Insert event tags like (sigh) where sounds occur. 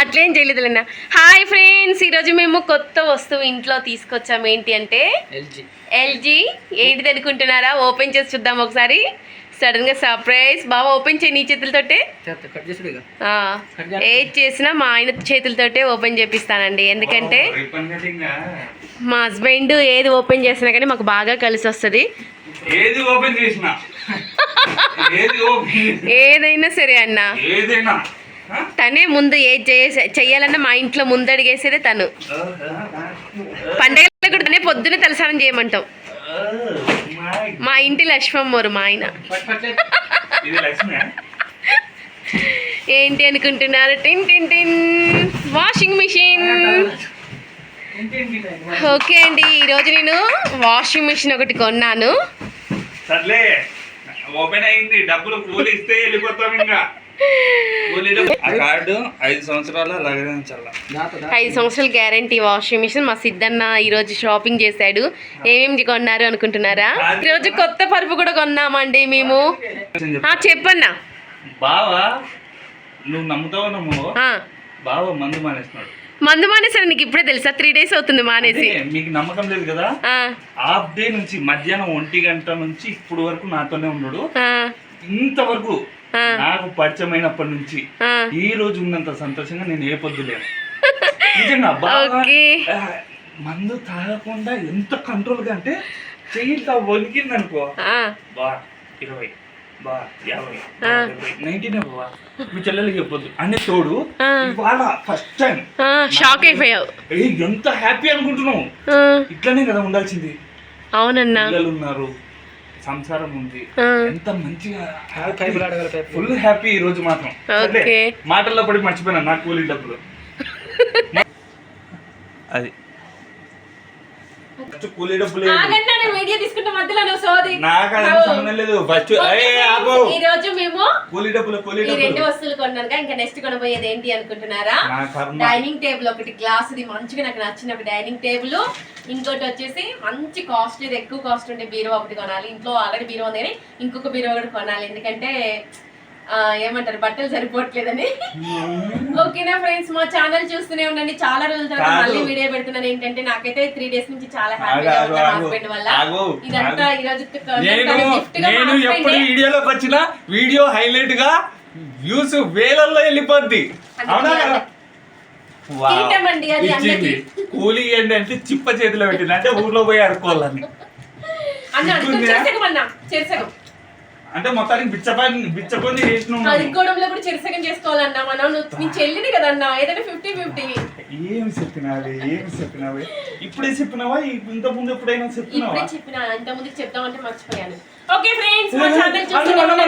అట్లేం చేయలేదులేనా hi friends ఈరోజు మేము కొత్త వస్తువు ఇంట్లో తీసుకొచ్చాము ఏంటి అంటే ఎల్జీ. ఏంటిది అనుకుంటున్నారా? ఓపెన్ చేసి చూద్దాం ఒకసారి. సడన్గా సర్ప్రైజ్ బాగా ఓపెన్ చేయి నీ చేతులతోటే. ఏది చేసినా మా ఆయన చేతులతోటే ఓపెన్ చేపిస్తానండి. ఎందుకంటే మా హస్బెండ్ ఏది ఓపెన్ చేసినా కానీ మాకు బాగా కలిసి వస్తుంది. ఏది ఓపెన్ చేసినా? (laughs) ఏది ఓపెన్ ఏదైనా సరే అన్న. ఏదైనా? తనే ముందు ఏది చేసే చెయ్యాలన్నా మా ఇంట్లో ముందడిగేసేదే తను. పండగలకు కూడా తనే పొద్దునే తలసానం చేయమంటాం. మా ఇంటి లక్ష్మమ్మోరు మా ఆయన. ఏంటి అనుకుంటున్నారు? టిన్ టిన్ టిన్. Washing machine. ఓకే అండి ఈరోజు నేను వాషింగ్ మిషన్ ఒకటి కొన్నాను. సర్లే ఓపెన్ అయింది డబ్బులు కూలి ఇస్తే వెళ్ళిపోతాం ఇంకా. ఆ కార్డు ఐదు సంవత్సరాలు ఐదు గ్యారంటీ వాషింగ్ మిషన్. మా సిద్ధన్న ఈరోజు షాపింగ్ చేశాడు. ఏమేమి కొన్నారు అనుకుంటున్నారా? ఈరోజు కొత్త పరుపు కూడా కొన్నామండి మేము. చెప్పన్నా. బావా నువ్వు నమ్ముతావో నమ్మో? బావ మందు మానేస్తున్నాడు. మందు మానేసారు నీకు ఇప్పుడే తెలుసా? త్రీ డేస్ అవుతుంది మానేసి. మీకు నమ్మకం లేదు కదా? హాఫ్ డే నుంచి మధ్యాహ్నం ఒంటి గంట నుంచి ఇప్పుడు వరకు నాతోనే ఉన్నాడు ఇంతవరకు. నాకు పరిచయం అయినప్పటి నుంచి. ఈ రోజు ఉన్నంత సంతోషంగా నేను ఏ పొద్దు లేను. నిజంగా బాగా ఓకే. ఆ, మందు తాగకుండా ఎంత కంట్రోల్గా అంటే చెయ్యి ఇట్లా వణికింది అనుకో బా ఇరవై. బా యాభై. నైన్టీనే బావా. మీ చెల్లెలకి చెప్పొద్దు అనే తోడు. ఇవాళ ఫస్ట్ టైం షాక్ అయిపోయావు. ఎంత హ్యాపీ అనుకుంటున్నావు? ఇట్లనే కదా ఉండాల్సింది. అవునన్నా. పిల్లలు ఉన్నారు. సంసారం ఉంది. ఎంత మంచిగా ఫుల్ హ్యాపీ ఈ రోజు మాత్రం. మాటల్లో పడి మర్చిపోయినా నా కూలీ డబ్బులు (laughs) అది. ఫస్ట్ కూలీ డబ్బులు? ఆగండి నేను వీడియో తీసుకుంటే మధ్యలో నువ్వు సోది. నాకు అది సంబంధం లేదు. ఫస్ట్ ఈ రోజు మేము కూలీ డబ్బులు కూలీ ఈ రెండు డబ్బులు. వస్తువులు కొన్నాక ఇంకా నెక్స్ట్ కొనబోయేది ఏంటి అనుకుంటున్నారా? నా కర్మ. డైనింగ్ టేబుల్ ఒకటి గ్లాస్ ది మంచిగా నాకు నచ్చిన ఒక డైనింగ్ టేబుల్. ఇంకోటి వచ్చేసి మంచి కాస్ట్ ఇది ఎక్కువ కాస్ట్ ఉండే బీరో ఒకటి కొనాలి. ఇంట్లో ఆల్రెడీ బీరో ఉంది కానీ ఇంకొక బీరో కూడా కొనాలి. ఎందుకంటే ఏమంటారు? బట్టలు సరిపోవట్లేదని. ఓకేనా ఫ్రెండ్స్? మా ఛానల్ చూస్తూనే ఉండండి. చాలా రోజుల తర్వాత. మళ్ళీ వీడియో పెడుతున్నాను ఏంటంటే నాకైతే త్రీ డేస్ నుంచి చాలా హ్యాపీగా. హస్బెండ్ వల్ల. ఇదంతా. ఈ రోజు నేను ఎప్పుడు వీడియోలోకి వచ్చినా వీడియో హైలైట్గా వ్యూస్ వేలల్లో వెళ్ళిపోద్ది. అవునా? ఇచ్చింది కూలీ ఏంటి అంటే చిప్ప చేతిలో పెట్టింది. అంటే ఊర్లో పోయి అడుకోవాలని అన్న అన్న చెరసగం. అంటే మొత్తానికి బిచ్చపని బిచ్చకొని చేసినాం మనం. కూడా చెరసగం చేసుకోవాలన్నా మనం. నీ చెల్లిని కదా అన్న ఏదైనా ఫిఫ్టీ ఫిఫ్టీ ఏం చెప్పినావే? ఏం చెప్పినావే? ఇప్పుడే చెప్పినావా? ఇంత ముందు ఎప్పుడైనా చెప్పినావా? ఇప్పుడే చెప్పిన. అంత ముందుకు చెప్తామంటే మర్చిపోయాను. ఓకే ఫ్రెండ్స్ మా అన్నం, ఛానల్ అన్నం,